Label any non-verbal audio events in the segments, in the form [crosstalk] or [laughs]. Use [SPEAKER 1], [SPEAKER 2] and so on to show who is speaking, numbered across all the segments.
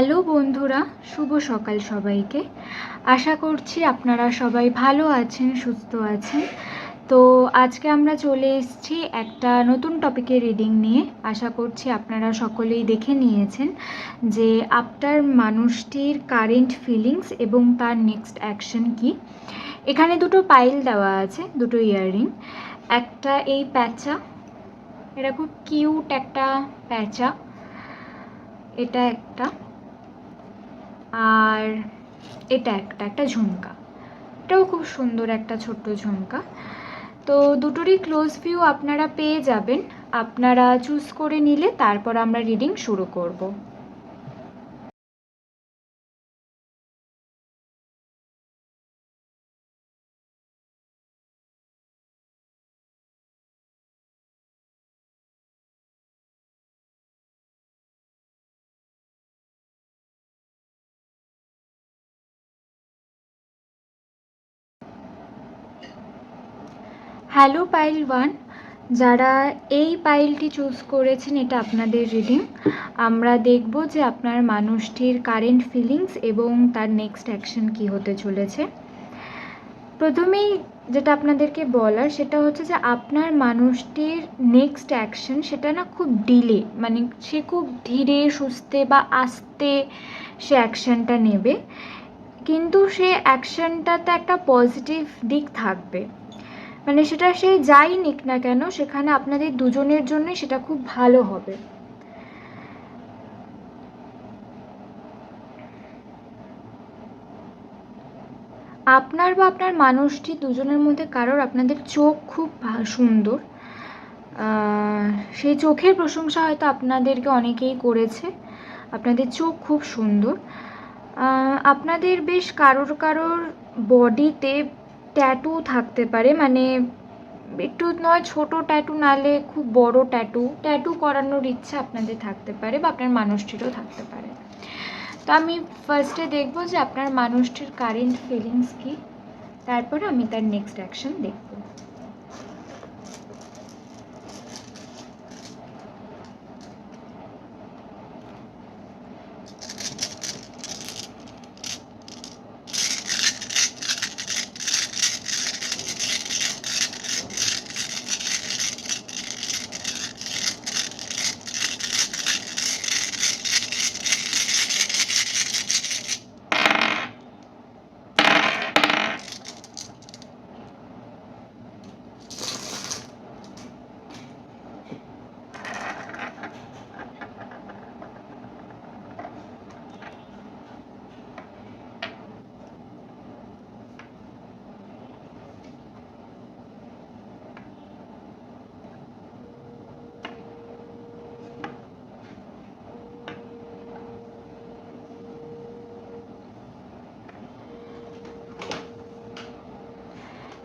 [SPEAKER 1] Hello বন্ধুরা, শুভ সকাল সবাইকে। আশা করছি আপনারা সবাই ভালো আছেন, সুস্থ আছেন। তো আজকে আমরা চলে এসেছি একটা নতুন টপিকের রিডিং নিয়ে। আশা করছি আপনারা সকলেই দেখে নিয়েছেন যে আপনার মানুষটির কারেন্ট ফিলিংস এবং তার নেক্সট অ্যাকশন কি। এখানে দুটো পাইল দেওয়া আছে, দুটো ইয়াররিং একটা এই প্যাঁচা, এটা খুব কিউট একটা প্যাঁচা। এটা একটা। আর এটা একটা একটা ঝুমকা। এটাও খুব সুন্দর একটা ছোট্ট ঝুমকা। তো দুটোরই ক্লোজ ভিউ আপনারা পেয়ে যাবেন। আপনারা চুজ করে নিলে তারপর আমরা রিডিং শুরু করব। হ্যালো পাইল ওয়ান যারা এই পাইলটি চুজ করেছেন, এটা আপনাদের রিডিং আমরা দেখব যে আপনার মানুষটির কারেন্ট ফিলিংস এবং তার নেক্সট অ্যাকশন কি হতে চলেছে। প্রথমেই যেটা আপনাদেরকে বলার, সেটা হচ্ছে যে আপনার মানুষটির নেক্সট অ্যাকশন সেটা না খুব ডিলে মানে সে খুব ধীরে, সুস্থে বা আস্তে সে অ্যাকশনটা নেবে। কিন্তু সে অ্যাকশনটাতে একটা পজিটিভ দিক থাকবে। মানে সেটা সে যাই নিক না কেন, সেখানে আপনাদের দুজনের জন্যই সেটা খুব ভালো হবে। আপনার বা আপনার মানুষটি দুজনের মধ্যে কারোর আপনাদের চোখ খুব সুন্দর। সেই চোখের প্রশংসা হয়তো আপনাদেরকে অনেকেই করেছে। আপনাদের চোখ খুব সুন্দর। আপনাদের বেশ কারোর কারোর বডিতে ট্যাটু থাকতে পারে মানে একটু নয়, ছোট ট্যাটু নালে খুব বড় ট্যাটু ট্যাটু করানোর ইচ্ছা আপনাদের থাকতে পারে বা আপনার মানুষটিরও থাকতে পারে। তো আমি ফার্স্টে দেখব যে আপনার মানুষটির কারেন্ট ফিলিংস কী, তারপর আমি তার নেক্সট অ্যাকশন দেখব।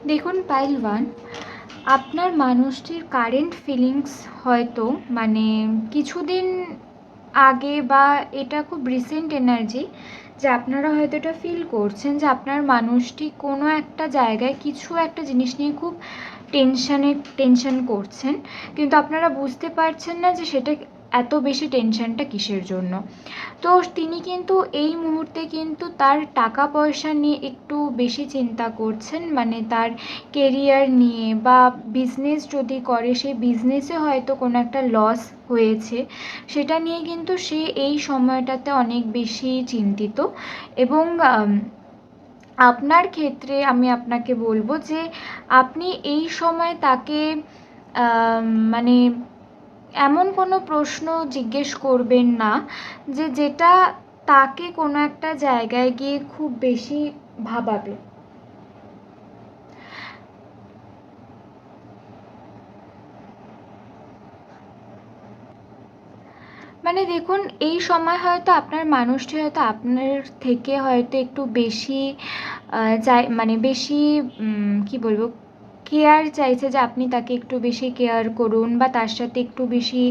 [SPEAKER 1] দেখুন পাইল ওয়ান আপনার মানুষটির কারেন্ট ফিলিংস হয়তো মানে কিছুদিন আগে বা এটা খুব রিসেন্ট এনার্জি যে আপনারা হয়তো এটা ফিল করছেন যে আপনার মানুষটি কোনো একটা জায়গায় কিছু একটা জিনিস নিয়ে খুব টেনশানে টেনশন করছেন। কিন্তু আপনারা বুঝতে পারছেন না যে সেটা এত বেশি টেনশনটা কিসের জন্য? তো তিনি কিন্তু এই মুহূর্তে কিন্তু তার টাকা পয়সা নিয়ে একটু বেশি চিন্তা করছেন। মানে তার কেরিয়ার নিয়ে বা বিজনেস যদি করে সেই বিজনেসে হয়তো কোনো একটা লস হয়েছে। সেটা নিয়ে কিন্তু সে এই সময়টাতে অনেক বেশি চিন্তিত এবং আপনার ক্ষেত্রে আমি আপনাকে বলব যে, আপনি এই সময় তাকে মানে এমন কোনো প্রশ্ন জিজ্ঞেস করবেন না যে যেটা তাকে কোনো একটা জায়গায় গিয়ে খুব বেশি ভাবাবে। মানে দেখুন, এই সময় হয়তো আপনার মানুষটি হয়তো আপনার থেকে হয়তো একটু বেশি মানে বেশি কি বলব কেয়ার চাইছে যে আপনি তাকে একটু বেশি কেয়ার করুন বা তার সাথে একটু বেশি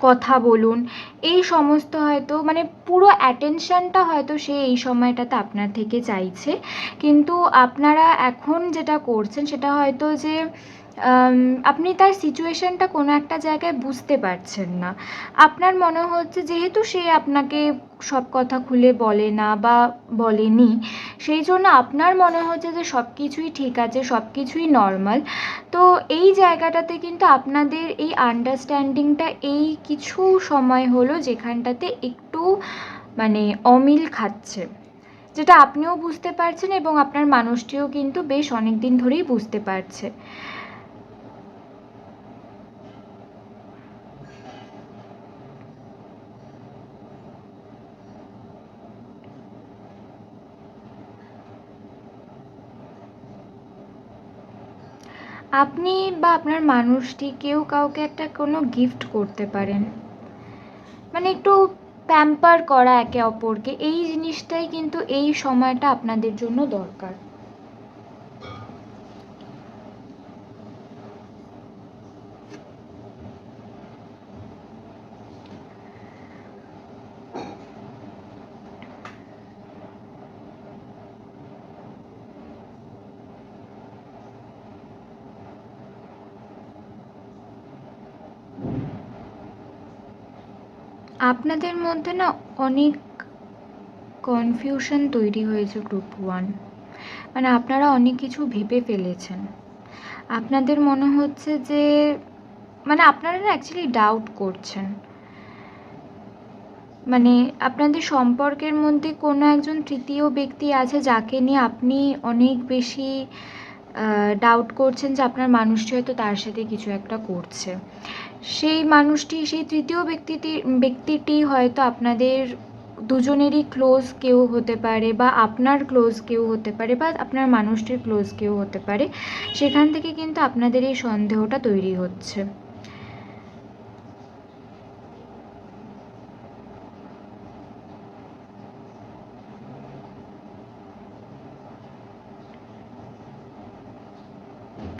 [SPEAKER 1] কথা বলুন। এই সমস্ত হয়তো মানে পুরো অ্যাটেনশানটা হয়তো সে এই সময়টাতে আপনার থেকে চাইছে। কিন্তু আপনারা এখন যেটা করছেন সেটা হয়তো যে আপনি তার সিচুয়েশনটা কোনো একটা জায়গায় বুঝতে পারছেন না। আপনার মনে হচ্ছে যেহেতু সে আপনাকে সব কথা খুলে বলে না বা বলেনি, সেই জন্য আপনার মনে হচ্ছে যে সব কিছুই ঠিক আছে, সব কিছুই নর্মাল তো এই জায়গাটাতে কিন্তু আপনাদের এই আন্ডারস্ট্যান্ডিংটা এই কিছু সময় হলো যেখানটাতে একটু মানে অমিল খাচ্ছে, যেটা আপনিও বুঝতে পারছেন এবং আপনার মানুষটিও কিন্তু বেশ অনেক দিন ধরেই বুঝতে পারছে। আপনি বা আপনার মানুষটি কেউ কাউকে একটা কোনো গিফট করতে পারেন। মানে একটু প্যাম্পার করা একে অপরকে, এই জিনিসটাই কিন্তু এই সময়টা আপনাদের জন্য দরকার। আপনাদের মধ্যে না অনেক কনফিউশন তৈরি হয়েছে গ্রুপ ওয়ান মানে আপনারা অনেক কিছু ভেবে ফেলেছেন। আপনাদের মনে হচ্ছে যে মানে আপনারা না অ্যাকচুয়ালি ডাউট করছেন। মানে আপনাদের সম্পর্কের মধ্যে কোনো একজন তৃতীয় ব্যক্তি আছে যাকে নিয়ে আপনি অনেক বেশি ডাউট করছেন যে আপনার মানুষটি হয়তো তার সাথে কিছু একটা করছে। সেই মানুষটি, সেই তৃতীয় ব্যক্তিটি ব্যক্তিটি হয়তো আপনাদের দুজনেরই ক্লোজ কেউ হতে পারে বা আপনার ক্লোজ কেউ হতে পারে বা আপনার মানুষটির ক্লোজ কেউ হতে পারে, সেখান থেকে কিন্তু আপনাদের এই সন্দেহটা তৈরি হচ্ছে।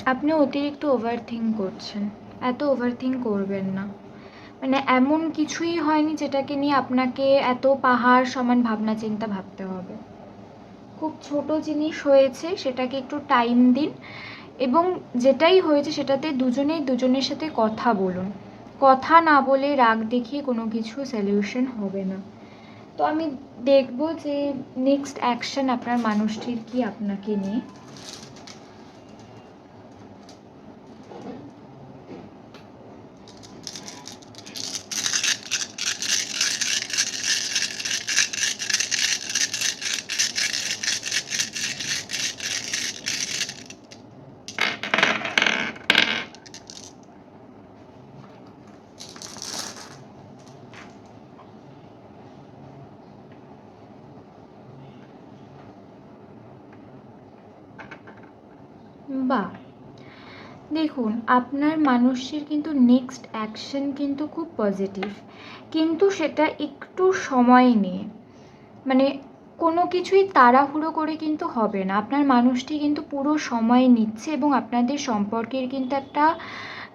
[SPEAKER 1] আপনি অতিরিক্ত ওভার থিঙ্ক করছেন। এত ওভার থিঙ্ক করবেন না। মানে এমন কিছুই হয়নি যেটাকে নিয়ে আপনাকে এত পাহাড় সমান ভাবনা চিন্তা ভাবতে হবে। খুব ছোট জিনিস হয়েছে, সেটাকে একটু টাইম দিন এবং যেটাই হয়েছে সেটাতে দুজনেই দুজনের সাথে কথা বলুন। কথা না বলে রাগ দেখিয়ে কোনো কিছু সলিউশন হবে না। তো আমি দেখব যে নেক্সট অ্যাকশন আপনার মানুষটির কি আপনাকে নিয়ে বা দেখুন, আপনার মানুষটির কিন্তু নেক্সট অ্যাকশন কিন্তু খুব পজিটিভ কিন্তু সেটা একটু সময় নিয়ে। মানে কোনো কিছুই তাড়াহুড়ো করে কিন্তু হবে না। আপনার মানুষটি কিন্তু পুরো সময় নিচ্ছে এবং আপনাদের সম্পর্কের কিন্তু একটা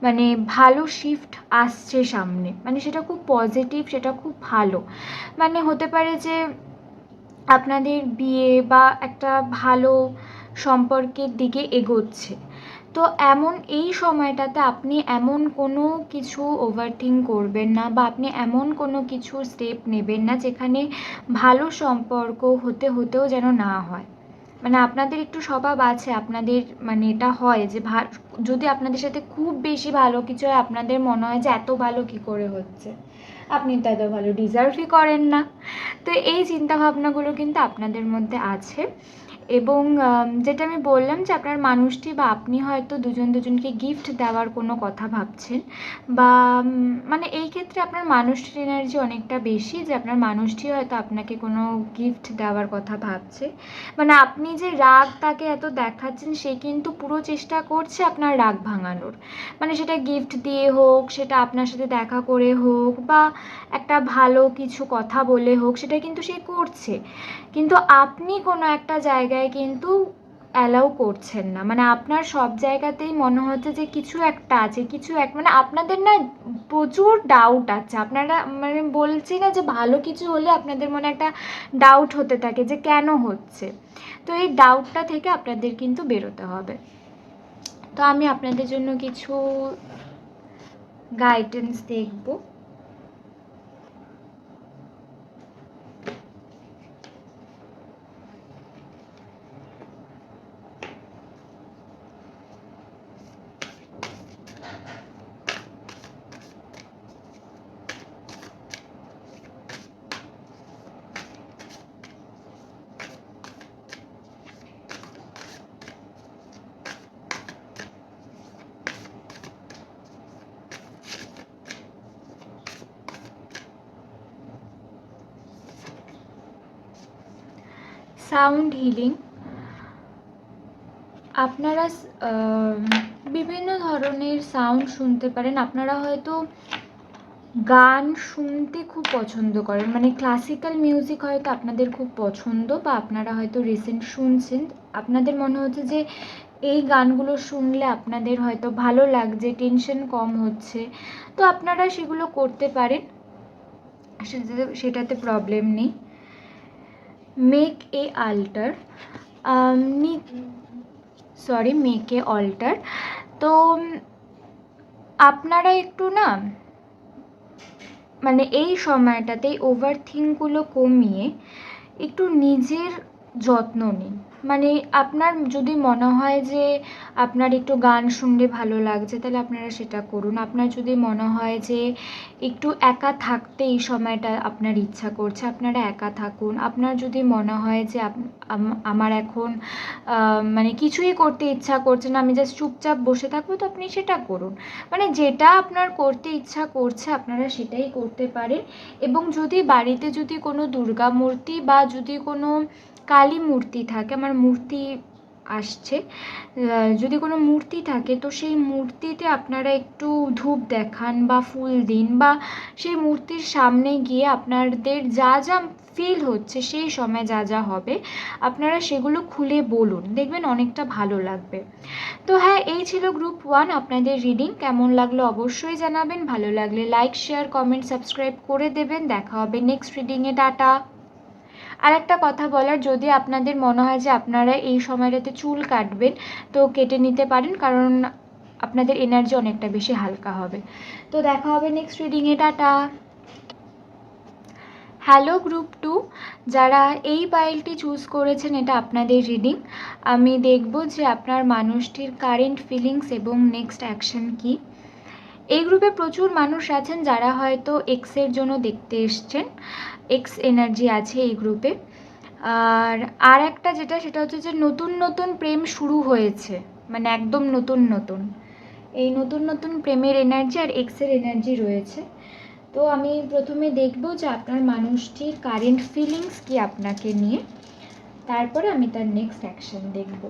[SPEAKER 1] মানে ভালো শিফট আসছে সামনে। মানে সেটা খুব পজিটিভ সেটা খুব ভালো। মানে হতে পারে যে আপনাদের বিয়ে বা একটা ভালো সম্পর্কের দিকে এগোচ্ছে। তো এমন এই সময়টাতে আপনি এমন কোনো কিছু ওভারথিঙ্ক করবেন না বা আপনি এমন কোনো কিছু স্টেপ নেবেন না যেখানে ভালো সম্পর্ক হতে, হতেও যেন না হয়। মানে আপনাদের একটু স্বভাব আছে, আপনাদের মানে এটা হয় যে যদি আপনাদের সাথে খুব বেশি ভালো কিছু হয়, আপনাদের মনে হয় যে এত ভালো কী করে হচ্ছে? আপনি তো এত ভালো ডিজার্ভই করেন না। তো এই চিন্তাভাবনাগুলো কিন্তু আপনাদের মধ্যে আছে। এবং যেটা আমি বললাম যে আপনার মানুষটি বা আপনি হয়তো দুজন দুজনকে গিফট দেওয়ার কোনো কথা ভাবছেন বা মানে এই ক্ষেত্রে আপনার মানুষটির এনার্জি অনেকটা বেশি যে আপনার মানুষটি হয়তো আপনাকে কোনো গিফট দেওয়ার কথা ভাবছে। মানে আপনি যে রাগ তাকে এত দেখাচ্ছেন সে কিন্তু পুরো চেষ্টা করছে আপনার রাগ ভাঙানোর। মানে সেটা গিফট দিয়ে হোক, সেটা আপনার সাথে দেখা করে হোক বা একটা ভালো কিছু কথা বলে হোক, সেটা কিন্তু সে করছে। কিন্তু আপনি কোনো একটা জায়গায় কিন্তু অ্যালাউ করছেন না। মানে আপনার সব জায়গাতেই মনে হচ্ছে যে কিছু একটা আছে, কিছু এক মানে আপনাদের না প্রচুর ডাউট আছে। আপনারা মানে বলছি না যে ভালো কিছু হলে আপনাদের মনে একটা ডাউট হতে থাকে যে কেন হচ্ছে। তো এই ডাউটটা থেকে আপনাদের কিন্তু বেরোতে হবে। তো আমি আপনাদের জন্য কিছু গাইডেন্স দেখব। Sound healing. আপনারা বিভিন্ন ধরনের সাউন্ড শুনতে পারেন। আপনারা হয়তো গান শুনতে খুব পছন্দ করেন। মানে ক্লাসিক্যাল মিউজিক হয়তো আপনাদের খুব পছন্দ বা আপনারা হয়তো রিসেন্ট শুনছেন। আপনাদের মনে হচ্ছে যে এই গানগুলো শুনলে আপনাদের হয়তো ভালো লাগছে, টেনশন কম হচ্ছে। তো আপনারা সেগুলো করতে পারেন। সেটাতে প্রবলেম নেই। Make a alter sorry make a alter তো আপনারা একটু না মানে এই সময়টাতে ওভার থিঙ্কগুলো কমিয়ে একটু নিজের যত্ন নিন। মানে আপনার যদি মনে হয় যে আপনার একটু গান শুনলে ভালো লাগছে, তাহলে আপনারা সেটা করুন। আপনার যদি মনে হয় যে একটু একা থাকতে এই সময়টা আপনার ইচ্ছা করছে, আপনারা একা থাকুন। আপনার যদি মনে হয় যে আমার এখন মানে কিছুই করতে ইচ্ছা করছে না, আমি জাস্ট চুপচাপ বসে থাকব, তো আপনি সেটা করুন। মানে যেটা আপনার করতে ইচ্ছা করছে, আপনারা সেটাই করতে পারেন। এবং যদি বাড়িতে যদি কোনো দুর্গা মূর্তি বা যদি কোনো কালী মূর্তি থাকে, আমার মূর্তি আসছে। যদি কোনো মূর্তি থাকে, তো সেই মূর্তিতে আপনারা একটু ধূপ দেখান বা ফুল দিন বা সেই মূর্তির সামনে গিয়ে আপনাদের যা যা ফিল হচ্ছে, সেই সময় যা যা হবে, আপনারা সেগুলো খুলে বলুন। দেখবেন অনেকটা ভালো লাগবে। তো হ্যাঁ এই ছিল গ্রুপ ওয়ান আপনাদের রিডিং কেমন লাগল অবশ্যই জানাবেন। ভালো লাগলে লাইক শেয়ার কমেন্ট সাবস্ক্রাইব করে দেবেন। দেখা হবে নেক্সট রিডিংয়ে ডাটা আর একটা কথা বলার, যদি আপনাদের মনে হয় যে আপনারা এই সময়টাতে চুল কাটবেন, তো কেটে নিতে পারেন, কারণ আপনাদের এনার্জি অনেকটা বেশি হালকা হবে। তো দেখা হবে নেক্সট রিডিংয়ে টাটা। হ্যালো গ্রুপ টু যারা এই পাইলটি চুজ করেছেন, এটা আপনাদের রিডিং আমি দেখব যে আপনার মানুষটির কারেন্ট ফিলিংস এবং নেক্সট অ্যাকশন কী। এই গ্রুপে প্রচুর মানুষ আছেন যারা হয়তো এক্সের জন্য দেখতে এসছেন এক্স এনার্জি আছে এই গ্রুপে। আর আর একটা যেটা, সেটা হচ্ছে যে নতুন নতুন প্রেম শুরু হয়েছে মানে একদম নতুন নতুন। এই নতুন নতুন প্রেমের এনার্জি আর এক্সের এনার্জি রয়েছে। তো আমি প্রথমে দেখব যে আপনার মানুষটির কারেন্ট ফিলিংস কি আপনাকে নিয়ে। তারপরে আমি তার নেক্সট অ্যাকশন দেখব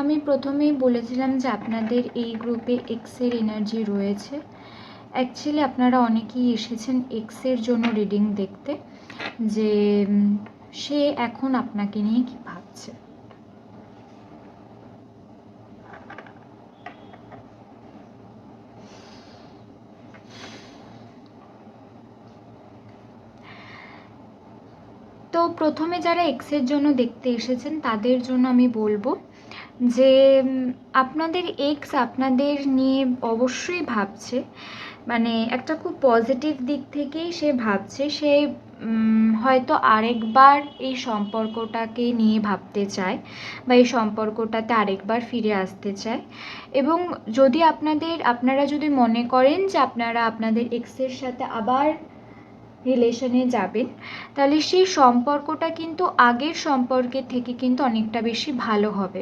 [SPEAKER 1] আমি প্রথমেই বলেছিলাম যে আপনাদের এই গ্রুপে এক্সের এনার্জি রয়েছে। অ্যাকচুয়ালি আপনারা অনেকেই এসেছেন এক্সের জন্য রিডিং দেখতে, যে সে এখন আপনাকে নিয়ে কি ভাবছে। তো প্রথমে যারা এক্সের জন্য দেখতে এসেছেন, তাদের জন্য আমি বলব যে আপনাদের এক্স আপনাদের নিয়ে অবশ্যই ভাবছে। মানে একটা খুব পজিটিভ দিক থেকেই সে ভাবছে। সে হয়তো আরেকবার এই সম্পর্কটাকে নিয়ে ভাবতে চায় বা এই সম্পর্কটাতে আরেকবার ফিরে আসতে চায়। এবং যদি আপনাদের, আপনারা যদি মনে করেন যে আপনারা আপনাদের এক্সের সাথে আবার রিলেশনে যাবেন, তাহলে সেই সম্পর্কটা কিন্তু আগের সম্পর্কের থেকে কিন্তু অনেকটা বেশি ভালো হবে।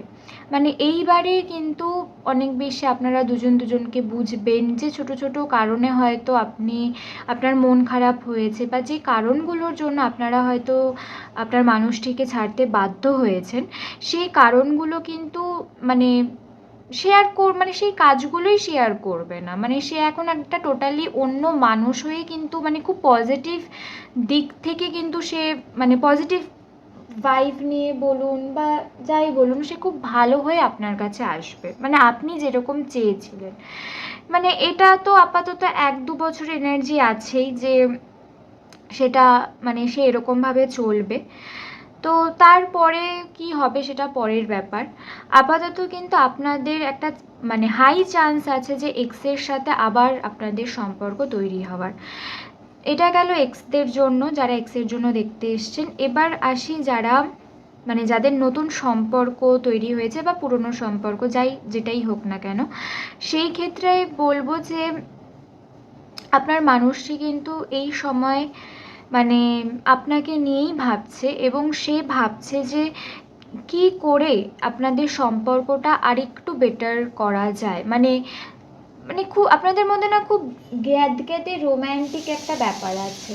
[SPEAKER 1] মানে এইবারে কিন্তু অনেক বেশি আপনারা দুজন দুজনকে বুঝবেন যে ছোট ছোট কারণে হয়তো আপনি, আপনার মন খারাপ হয়েছে বা যে কারণগুলোর জন্য আপনারা হয়তো আপনার মানুষটিকে ছাড়তে বাধ্য হয়েছেন, সেই কারণগুলো কিন্তু মানে শেয়ার কর মানে সেই কাজগুলোই শেয়ার করবে না। মানে সে এখন একটা টোটালি অন্য মানুষ হয়ে কিন্তু মানে খুব পজিটিভ দিক থেকে কিন্তু সে মানে পজিটিভ ভাইভ নিয়ে বলুন বা যাই বলুন, সে খুব ভালো হয়ে আপনার কাছে আসবে। মানে আপনি যেরকম চেয়েছিলেন। মানে এটা তো আপাতত এক দু বছর এনার্জি আছেই যে সেটা মানে সে এরকমভাবে চলবে। তো তারপরে কি হবে সেটা পরের ব্যাপার। আপাতত কিন্তু আপনাদের একটা মানে হাই চান্স আছে যে এক্সের সাথে আবার আপনাদের সম্পর্ক তৈরি হওয়ার। এটা গেল এক্সদের জন্য, যারা এক্সের জন্য দেখতে এসছেন। এবার আসি যারা মানে যাদের নতুন সম্পর্ক তৈরি হয়েছে বা পুরনো সম্পর্ক, যাই যেটাই হোক না কেন। সেই ক্ষেত্রে বলব যে আপনার মানুষটি কিন্তু এই সময় মানে আপনাকে নিয়েই ভাবছে এবং সে ভাবছে যে কি করে আপনাদের সম্পর্কটা আরেকটু বেটার করা যায়। মানে মানে খুব, আপনাদের মধ্যে না খুব গ্যাদ গ্যাদে রোম্যান্টিক একটা ব্যাপার আছে।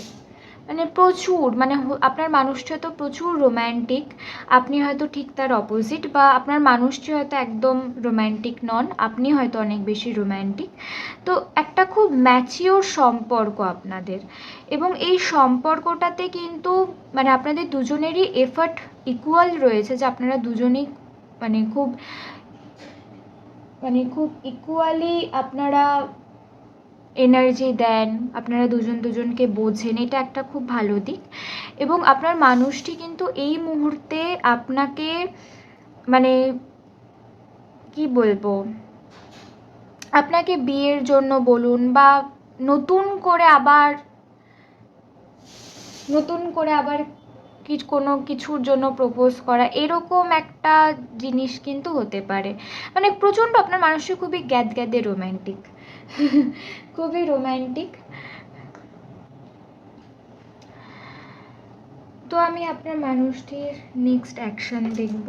[SPEAKER 1] মানে প্রচুর মানে আপনার মানুষটি হয়তো প্রচুর রোম্যান্টিক আপনি হয়তো ঠিক তার অপোজিট বা আপনার মানুষটি হয়তো একদম রোম্যান্টিক নন, আপনি হয়তো অনেক বেশি রোম্যান্টিক তো একটা খুব ম্যাচিওর সম্পর্ক আপনাদের এবং এই সম্পর্কটাতে কিন্তু মানে আপনাদের দুজনেরই এফার্ট ইকুয়াল রয়েছে যে আপনারা দুজনেই মানে খুব মানে খুব ইকুয়ালি আপনারা এনার্জি দেন, আপনারা দুজন দুজনকে বোঝেন, এটা একটা খুব ভালো দিক। এবং আপনার মানুষটি কিন্তু এই মুহূর্তে আপনাকে মানে কি বলব? আপনাকে বিয়ের জন্য বলুন বা নতুন করে আবার, নতুন করে আবার কি কোনো কিছুর জন্য প্রপোজ করা, এরকম একটা জিনিস কিন্তু হতে পারে। মানে প্রচণ্ড আপনার মানুষটি খুবই গ্যাদ গ্যাদে রোম্যান্টিক [laughs] খুবই রোম্যান্টিক তো আমি আপনার মানুষটির নেক্সট অ্যাকশন দেখব।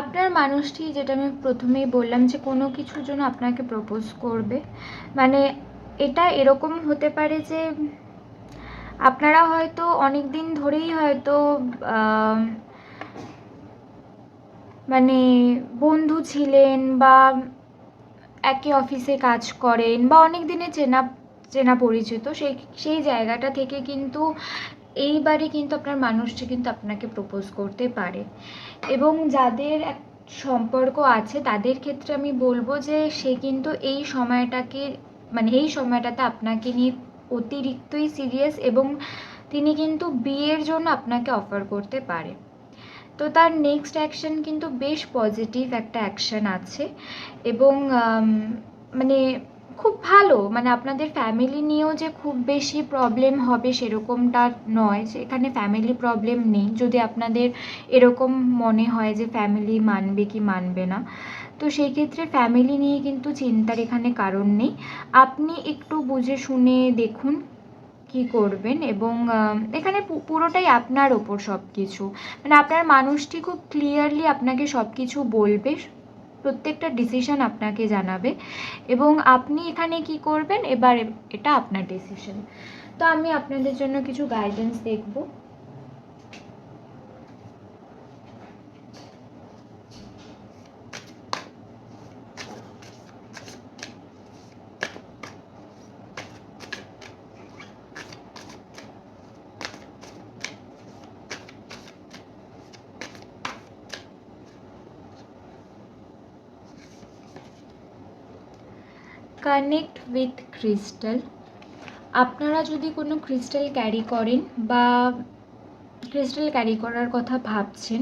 [SPEAKER 1] আপনার মানুষটি যেটা আমি প্রথমেই বললাম যে কোনো কিছুর জন্য আপনাকে প্রপোজ করবে। মানে এটা এরকম হতে পারে যে আপনারা হয়তো অনেক দিন ধরেই হয়তো মানে বন্ধু ছিলেন বা একই অফিসে কাজ করেন বা অনেক দিনে চেনা চেনা পরিচিত, সেই সেই জায়গাটা থেকে কিন্তু এইবারে কিন্তু আপনার মানুষটি কিন্তু আপনাকে প্রপোজ করতে পারে। এবং যাদের এক সম্পর্ক আছে, তাদের ক্ষেত্রে আমি বলব যে, সে কিন্তু এই সময়টাকে মানে এই সময়টাতে আপনাকে নিয়ে অতিরিক্তই সিরিয়াস এবং তিনি কিন্তু বিয়ের জন্য আপনাকে অফার করতে পারে। তো তার নেক্সট অ্যাকশন কিন্তু বেশ পজিটিভ একটা অ্যাকশন আছে। এবং মানে খুব ভালো। মানে আপনাদের ফ্যামিলি নিয়েও যে খুব বেশি প্রবলেম হবে সেরকমটা নয়। যে এখানে ফ্যামিলি প্রবলেম নেই। যদি আপনাদের এরকম মনে হয় যে ফ্যামিলি মানবে কি মানবে না। তো সেই ক্ষেত্রে ফ্যামিলি নিয়ে কিন্তু চিন্তার এখানে কারণ নেই। আপনি একটু বুঝে শুনে দেখুন কি করবেন এবং এখানে পুরোটাই আপনার ওপর সব কিছু মানে আপনার মানুষটি খুব ক্লিয়ারলি আপনাকে সব কিছু বলবে। প্রত্যেকটা ডিসিশন আপনাকে জানাবে এবং আপনি এখানে কি করবেন? এবার এটা আপনার ডিসিশন তো আমি আপনাদের জন্য কিছু গাইডেন্স দেখব। কানেক্ট উইথ ক্রিস্টাল আপনারা যদি কোনো ক্রিস্টাল ক্যারি করেন বা ক্রিস্টাল ক্যারি করার কথা ভাবছেন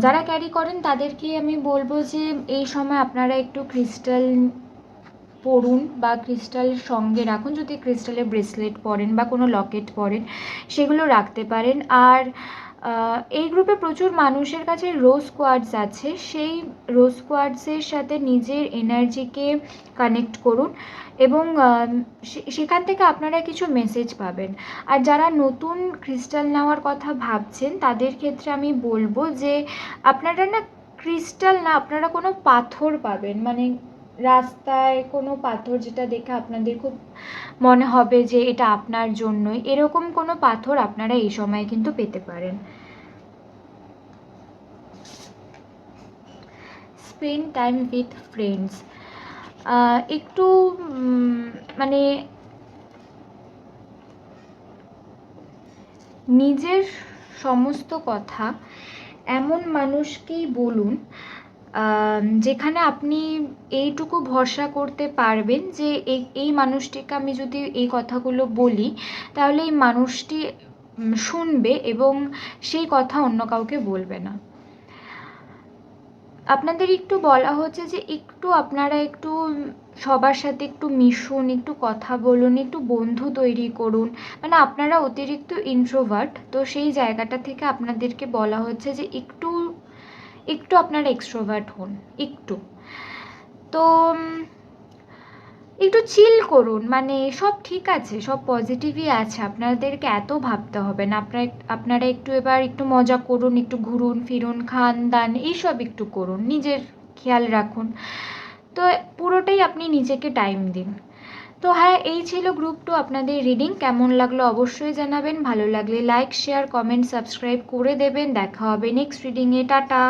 [SPEAKER 1] যারা ক্যারি করেন তাদেরকে আমি বলব যে এই সময় আপনারা একটু ক্রিস্টাল পরুন বা ক্রিস্টাল সঙ্গে রাখুন। যদি ক্রিস্টালের ব্রেসলেট পরেন বা কোনো লকেট পরেন, সেগুলো রাখতে পারেন। আর এই গ্রুপে প্রচুর মানুষের কাছে রোজ কোয়ার্ডস আছে। সেই রোজ কোয়ার্ডসের সাথে নিজের এনার্জিকে কানেক্ট করুন এবং সেখান থেকে আপনারা কিছু মেসেজ পাবেন। আর যারা নতুন ক্রিস্টাল নেওয়ার কথা ভাবছেন, তাদের ক্ষেত্রে আমি বলব যে, আপনারা না ক্রিস্টাল না, আপনারা কোনো পাথর পাবেন। মানে রাস্তায় কোনো পাথর যেটা দেখে আপনাদের খুব মনে হবে যে এটা আপনার জন্যই, এরকম কোনো পাথর আপনারা এই সময় কিন্তু পেতে পারেন। স্পেন্ড টাইম উইথ ফ্রেন্ডস একটু মানে নিজের সমস্ত কথা এমন মানুষকেই বলুন যেখানে আপনি এইটুকু ভরসা করতে পারবেন যে এই এই মানুষটিকে আমি যদি এই কথাগুলো বলি, তাহলে এই মানুষটি শুনবে এবং সেই কথা অন্য কাউকে বলবে না। আপনাদের একটু বলা হচ্ছে যে একটু আপনারা একটু, সবার সাথে একটু মিশুন, একটু কথা বলুন, একটু বন্ধু তৈরি করুন। মানে আপনারা অতিরিক্ত ইন্ট্রোভার্ট তো সেই জায়গাটা থেকে আপনাদেরকে বলা হচ্ছে যে একটু একটু আপনারা এক্সট্রোভার্ট হন, একটু। তো একটু চিল করুন মানে সব ঠিক আছে, সব পজিটিভই আছে, আপনাদেরকে এত ভাবতে হবে না, আপনারা আপনারা একটু এবার একটু মজা করুন, একটু ঘুরুন, ফিরুন, খান, দান, এইসব একটু করুন, নিজের খেয়াল রাখুন। তো পুরোটাই আপনি নিজেকে টাইম দিন। তো হ্যাঁ এই ছিল গ্রুপ টু আপনাদের রিডিং কেমন লাগল অবশ্যই জানাবেন, ভালো লাগলে লাইক শেয়ার কমেন্ট সাবস্ক্রাইব করে দেবেন, দেখা হবে নেক্সট রিডিংয়ে টাটা।